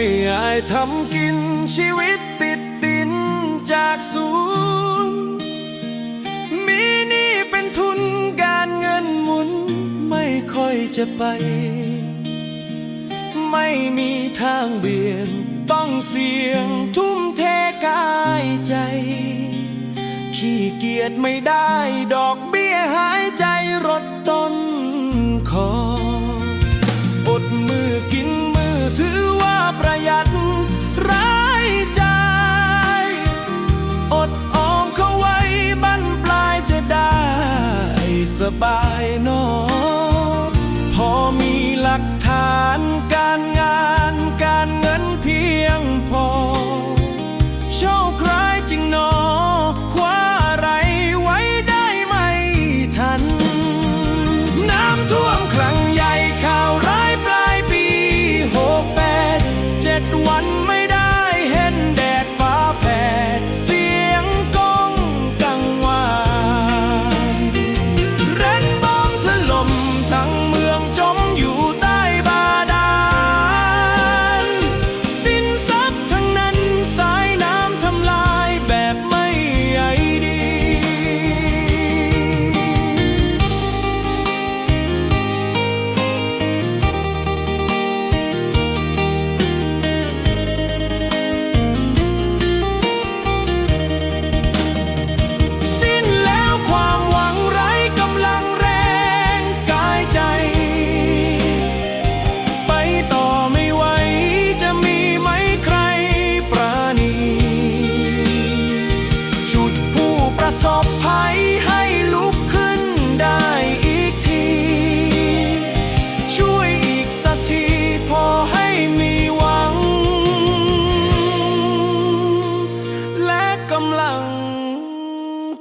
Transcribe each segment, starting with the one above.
ไม่อายทำกินชีวิตติดตินจากศูนย์มีนี่เป็นทุนการเงินหมุน ไม่ค่อยจะไป ไม่มีทางเบี่ยงต้องเสี่ยงทุ่มเทกายใจ ขี้เกียจไม่ได้ดอกเบี้ยหายใจรถต้น bye, no.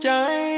cháy.